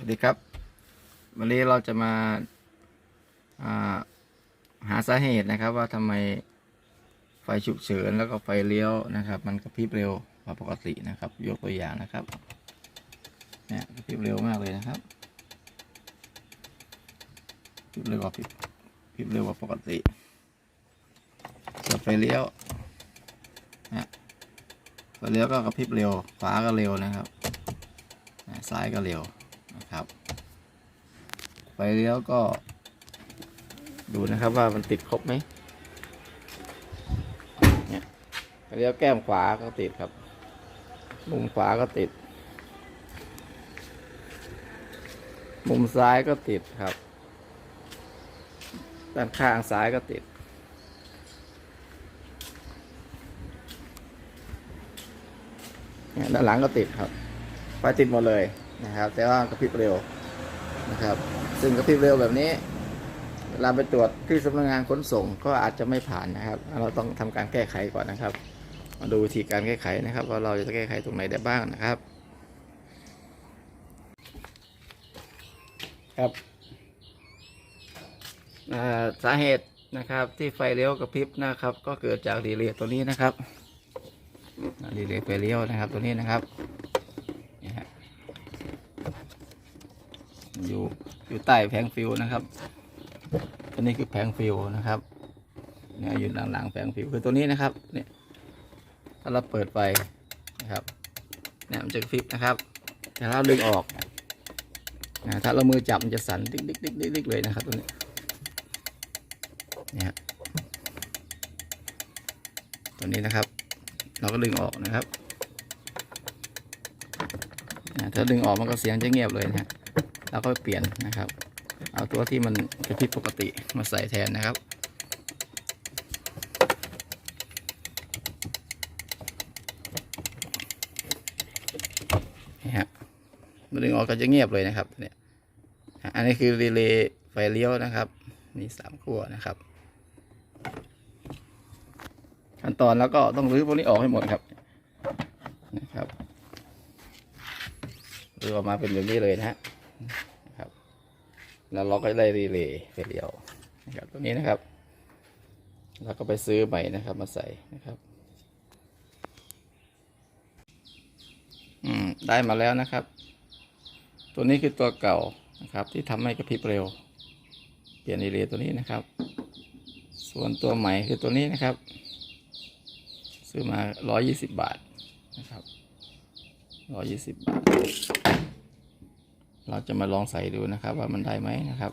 สวัสดีครับ วันนี้เราจะมาาหาสาเหตุนะครับ ว่าทำไมไฟฉุกเฉินแล้วก็ไฟเลี้ยวนะครับ มันกระพริบเร็วกว่าปกตินะครับ ยกตัวอย่างนะครับเนี่ยกระพริบเร็วมากเลยนะครับกระพริบเร็วกว่าพริบพริบเร็วกว่าปกติส่วไฟเลี้ยวเนี่ยไฟเลี้ยวก็กระพริบเร็วขวาก็เร็วนะครับซ้ายก็เร็ว นะครับไฟเลี้ยวก็ ดูนะครับว่ามันติดครบไหมเนี่ยไฟเลี้ยวแก้มขวาก็ติดครับ มุมขวาก็ติด มุมซ้ายก็ติดครับ ด้านข้างซ้ายก็ติดด้านหลังก็ติดครับไฟติดหมดเลย นะครับ แต่ว่ากระพริบเร็วนะครับ ซึ่งกระพริบเร็วแบบนี้เวลาไปตรวจที่สำนักงานขนส่งก็อาจจะไม่ผ่านนะครับ เราต้องทำการแก้ไขก่อนนะครับ มาดูวิธีการแก้ไขนะครับ ว่าเราจะแก้ไขตรงไหนได้บ้างนะครับ ครับสาเหตุนะครับที่ไฟเลี้ยวกระพริบนะครับ ก็เกิดจากรีเลย์ตัวนี้นะครับอ่ารีเลย์ไฟเลี้ยวนะครับตัวนี้นะครับ อยู่อยู่ใต้แผงฟิวนะครับ ตัวนี้คือแผงฟิวนะครับเนี่ยอยู่หลังๆแผงฟิวคือตัวนี้นะครับเนี่ยถ้าเราเปิดไฟนะครับเนี่ยมันจะกระพริบนะครับ แต่เราดึงออกนะถ้าเรามือจับมันจะสั่นดิ๊กดิ๊กดิ๊กดิ๊กเลยนะครับตัวนี้เนี่ยตัวนี้นะครับ เราก็ดึงออกนะครับ นะถ้าดึงออกมันก็เสียงจะเงียบเลยนะฮะเราก็เปลี่ยนนะครับ เอาตัวที่มันกระพริบปกติมาใส่แทนนะครับนี่ฮะมันดึงออกก็จะเงียบเลยนะครับเนี่ยอันนี้คือรีเลย์ไฟเลี้ยวนะครับมีสามขั้วนะครับขั้นตอนแล้วก็ต้องรื้อพวกนี้ออกให้หมดครับนะครับ รือออกมาเป็นแบบนี้เลยนะฮะครับแล้วเราก็ได้รีเลย์ไฟเลี้ยวนะครับตัวนี้นะครับเราก็ไปซื้อใหม่นะครับ มาใส่นะครับ อืมได้มาแล้วนะครับ ตัวนี้คือตัวเก่านะครับ ที่ทำให้กระพริบเร็ว เปลี่ยนรีเลย์ตัวนี้นะครับ ส่วนตัวใหม่คือตัวนี้นะครับ ซื้อมาร้อยยี่สิบบาทนะครับ ร้อยยี่สิบบาท เราจะมาลองใส่ดูนะครับ ว่ามันได้ไหมนะครับ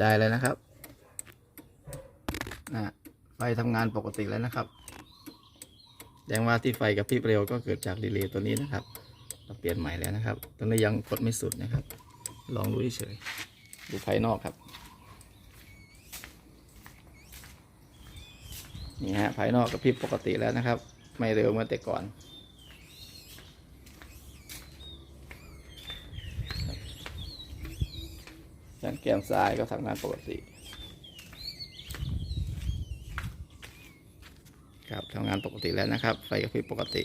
ได้แล้วนะครับอ่าไฟทำงานปกติแล้วนะครับแสดงว่าที่ไฟกับพริบเร็วก็เกิดจากรีเลย์ตัวนี้นะครับ เราเปลี่ยนใหม่แล้วนะครับ ตอนนี้ยังกดไม่สุดนะครับ ลองดูเฉยดูภายนอกครับ นี่ฮะภายนอกกับพิบปกติแล้วนะครับ ไม่เร็วเหมือนแต่ก่อน ด้นแก้มซ้ายก็ทำงานปกติครับทำงานปกติแล้วนะครับ ไฟกระพริบปกติ